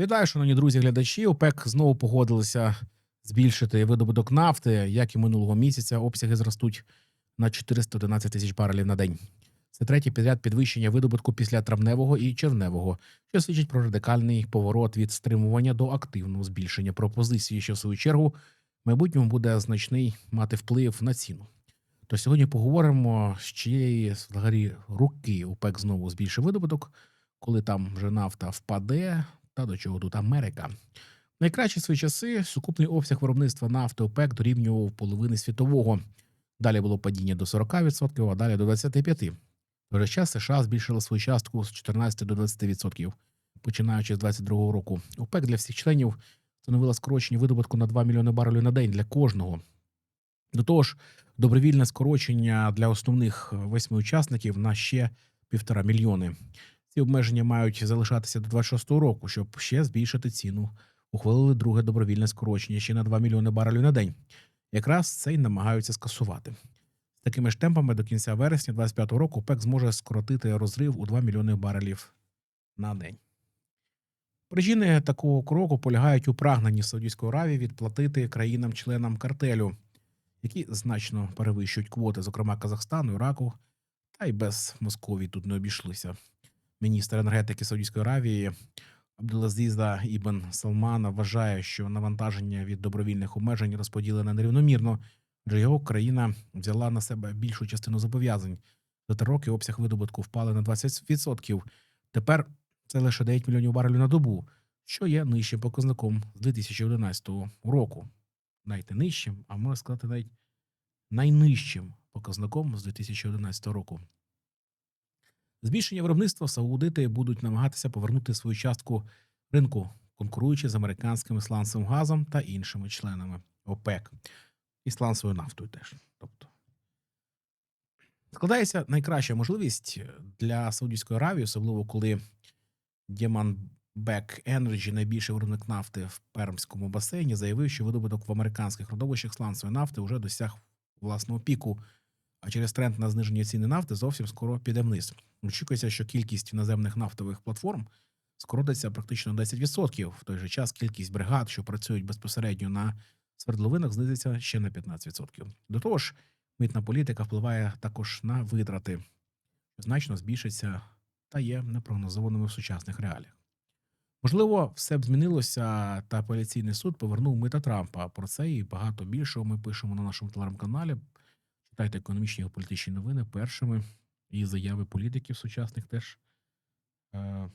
Вітаю, шановні друзі, глядачі. ОПЕК знову погодилися збільшити видобуток нафти, як і минулого місяця. Обсяги зростуть на 411 тисяч барелів на день. Це третій підряд підвищення видобутку після травневого і червневого, що свідчить про радикальний поворот від стримування до активного збільшення пропозиції, що в свою чергу в майбутньому буде значний мати вплив на ціну. То сьогодні поговоримо, з чиєї взагалі руки ОПЕК знову збільшив видобуток, коли там вже нафта впаде, та до чого тут Америка. В найкращі свої часи сукупний обсяг виробництва нафти ОПЕК дорівнював половини світового. Далі було падіння до 40%, а далі до 25%. В той час США збільшили свою частку з 14 до 20%, починаючи з 2022 року. ОПЕК для всіх членів становила скорочення видобутку на 2 мільйони барелів на день для кожного. До того ж, добровільне скорочення для основних восьми учасників на ще півтора мільйони. Ці обмеження мають залишатися до 26-го року, щоб ще збільшити ціну. Ухвалили друге добровільне скорочення ще на 2 мільйони барелів на день. Якраз це й намагаються скасувати. З такими ж темпами до кінця вересня 25-го року ПЕК зможе скоротити розрив у 2 мільйони барелів на день. Причини такого кроку полягають у прагненні Саудівської Аравії відплатити країнам-членам картелю, які значно перевищують квоти, зокрема Казахстану, Іраку, та й без Московії тут не обійшлися міністр енергетики Саудівської Аравії Абдулазіза Ібн Салмана вважає, що навантаження від добровільних обмежень розподілене нерівномірно, адже його країна взяла на себе більшу частину зобов'язань. За три роки обсяг видобутку впали на 20%. Тепер це лише 9 мільйонів барелів на добу, що є нижчим показником з 2011 року. Навіть не нижчим, а можна сказати, навіть найнижчим показником з 2011 року. Збільшення виробництва саудити будуть намагатися повернути свою частку ринку, конкуруючи з американським сланцевим газом та іншими членами ОПЕК і сланцевою нафтою теж. Тобто складається найкраща можливість для Саудівської Аравії, особливо коли Дєманбек Energy, найбільший виробник нафти в Пермському басейні, заявив, що видобуток в американських родовищах сланцевої нафти вже досяг власного піку а через тренд на зниження ціни нафти зовсім скоро піде вниз. Очікується, що кількість іноземних нафтових платформ скоротиться практично на 10%. В той же час кількість бригад, що працюють безпосередньо на свердловинах, знизиться ще на 15%. До того ж, митна політика впливає також на витрати, значно збільшиться та є непрогнозованими в сучасних реаліях. Можливо, все б змінилося, та апеляційний суд повернув мита Трампа. Про це і багато більшого ми пишемо на нашому телеграм-каналі. Читайте економічні і політичні новини першими і заяви політиків сучасних теж. Е,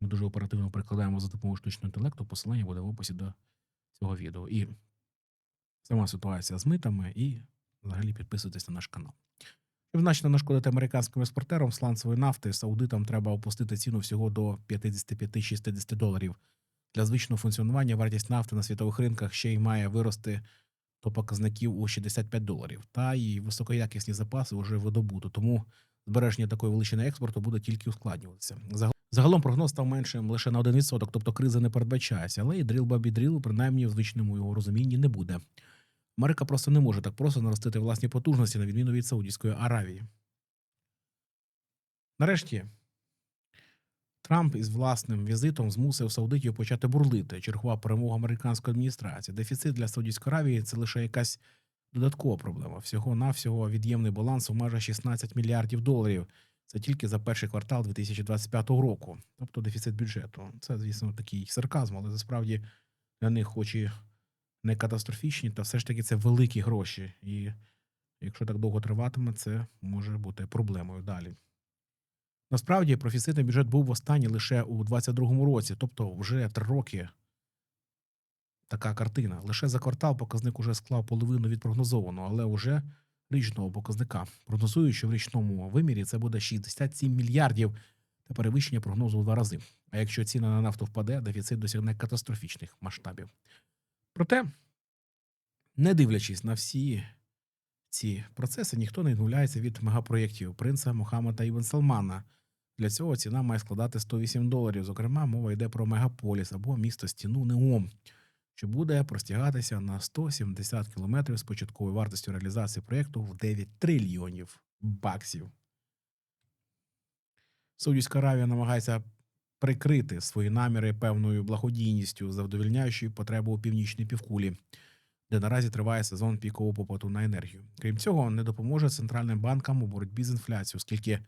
Ми дуже оперативно перекладаємо за допомогою штучного інтелекту. Посилання буде в описі до цього відео. І сама ситуація з митами, і взагалі підписуйтесь на наш канал. Щоб значно нашкодити американським експортерам сланцевої нафти, саудитам треба опустити ціну всього до 55-60 доларів. Для звичного функціонування вартість нафти на світових ринках ще й має вирости до показників у 65 доларів. Та і високоякісні запаси вже видобуто. Тому збереження такої величини експорту буде тільки ускладнюватися. Загал- Загалом прогноз став меншим лише на 1%, тобто криза не передбачається, але і дріл бабі дріл, принаймні в звичному його розумінні, не буде. Америка просто не може так просто наростити власні потужності, на відміну від Саудівської Аравії. Нарешті Трамп із власним візитом змусив саудитів почати бурлити. Чергова перемога американської адміністрації. Дефіцит для Саудівської Аравії це лише якась додаткова проблема. Всього навсього від'ємний баланс у майже 16 мільярдів доларів. Це тільки за перший квартал 2025 року, тобто дефіцит бюджету. Це, звісно, такий сарказм, але насправді для них, хоч і не катастрофічні, та все ж таки це великі гроші. І якщо так довго триватиме, це може бути проблемою далі. Насправді профіцитний бюджет був востаннє лише у 22-му році, тобто вже три роки така картина. Лише за квартал показник уже склав половину від прогнозованого, але уже річного показника. Прогнозують, що в річному вимірі це буде 67 мільярдів та перевищення прогнозу у два рази. А якщо ціна на нафту впаде, дефіцит досягне катастрофічних масштабів. Проте, не дивлячись на всі ці процеси, ніхто не відмовляється від мегапроєктів принца Мохаммеда Ібн Салмана. Для цього ціна має складати 108 доларів. Зокрема, мова йде про мегаполіс або місто стіну Неом, що буде простягатися на 170 кілометрів з початковою вартістю реалізації проєкту в 9 трильйонів баксів. Саудівська Аравія намагається прикрити свої наміри певною благодійністю, задовільняючи потребу у північній півкулі, де наразі триває сезон пікового попиту на енергію. Крім цього, не допоможе центральним банкам у боротьбі з інфляцією, оскільки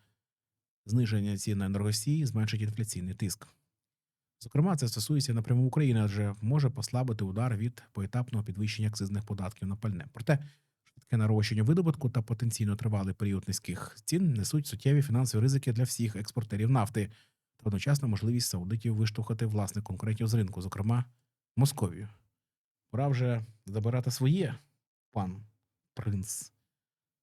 зниження цін на енергосії зменшить інфляційний тиск. Зокрема, це стосується напряму України, адже може послабити удар від поетапного підвищення акцизних податків на пальне. Проте швидке нарощення видобутку та потенційно тривалий період низьких цін несуть суттєві фінансові ризики для всіх експортерів нафти та одночасно можливість саудитів виштовхати власних конкурентів з ринку, зокрема Московію. Пора вже забирати своє, пан принц.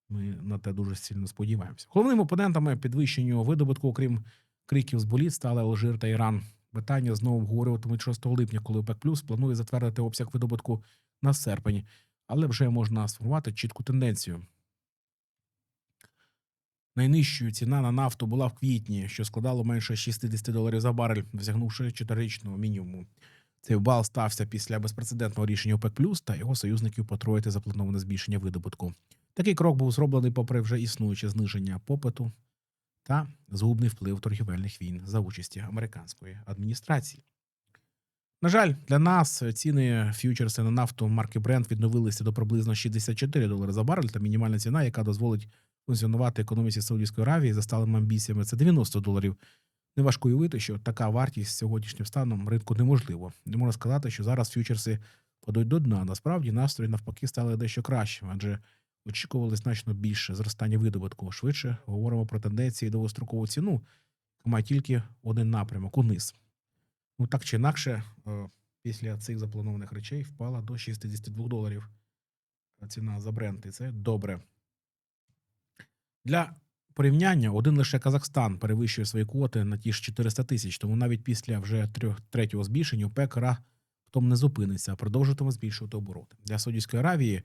Ми на те дуже сильно сподіваємося. Головними опонентами підвищенню видобутку, окрім криків з боліт, стали Алжир та Іран. Питання знову обговорюватимуть 6 липня, коли ОПЕК Плюс планує затвердити обсяг видобутку на серпень, але вже можна сформувати чітку тенденцію. Найнижчою ціна на нафту була в квітні, що складало менше 60 доларів за барель, досягнувши чотирирічного мінімуму. Цей бал стався після безпрецедентного рішення ОПЕК Плюс та його союзників потроїти заплановане збільшення видобутку. Такий крок був зроблений попри вже існуюче зниження попиту та згубний вплив торгівельних війн за участі американської адміністрації. На жаль, для нас ціни ф'ючерси на нафту марки Brent відновилися до приблизно 64 долари за барель, та мінімальна ціна, яка дозволить функціонувати економіці Саудівської Аравії за сталими амбіціями, це 90 доларів. Неважко уявити, що така вартість сьогоднішнім станом ринку неможливо. Не можна сказати, що зараз ф'ючерси падуть до дна. Насправді настрої навпаки стали дещо кращими, адже очікували значно більше зростання видобутку. Швидше говоримо про тенденції довгострокову ціну, має тільки один напрямок униз. Ну так чи інакше, е, після цих запланованих речей впала до 62 доларів ціна за бренд, і це добре. Для порівняння один лише Казахстан перевищує свої квоти на ті ж 400 тисяч, тому навіть після вже трьох третього збільшення ОПЕК раптом не зупиниться, а продовжуватиме збільшувати обороти. Для Саудівської Аравії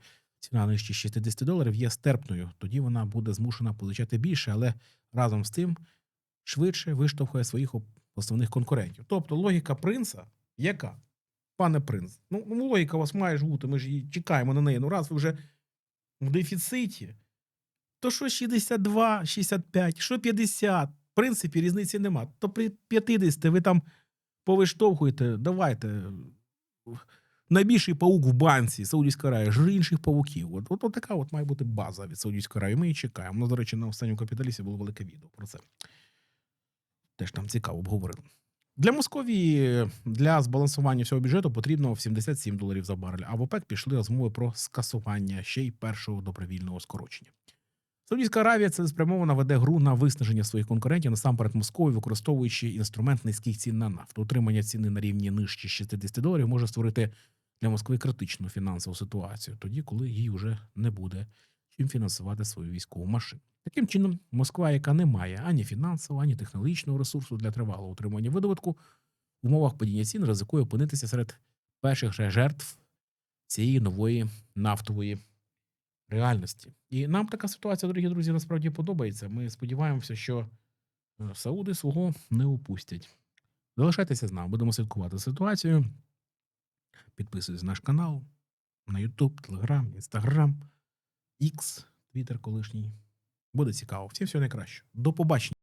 ціна нижче 60 доларів є стерпною. Тоді вона буде змушена позичати більше, але разом з тим швидше виштовхує своїх основних конкурентів. Тобто логіка принца яка? Пане принц, ну, ну логіка у вас має ж бути, ми ж її чекаємо на неї. Ну раз ви вже в дефіциті, то що 62, 65, що 50? В принципі, різниці нема. То при 50 ви там повиштовхуєте, давайте. Найбільший паук в банці Саудівська Аравія, жри інших павуків. От, от, от така от має бути база від Саудівської Аравії. Ми її чекаємо. У нас, до речі, на останньому капіталісті було велике відео про це. Теж там цікаво обговорили. Для Московії для збалансування всього бюджету потрібно в 77 доларів за барель, а в ОПЕК пішли розмови про скасування ще й першого добровільного скорочення. Саудівська Аравія це спрямовано веде гру на виснаження своїх конкурентів насамперед Московії, використовуючи інструмент низьких цін на нафту. Утримання ціни на рівні нижче 60 доларів може створити для Москви критичну фінансову ситуацію, тоді, коли їй вже не буде чим фінансувати свою військову машину. Таким чином, Москва, яка не має ані фінансового, ані технологічного ресурсу для тривалого утримання видобутку, в умовах падіння цін ризикує опинитися серед перших же жертв цієї нової нафтової реальності. І нам така ситуація, дорогі друзі, насправді подобається. Ми сподіваємося, що е, Сауди свого не упустять. Залишайтеся з нами, будемо слідкувати за ситуацією. Підписуйтесь на наш канал на YouTube, Telegram, Instagram, X, Twitter колишній. Буде цікаво. Всім всього найкращого. До побачення.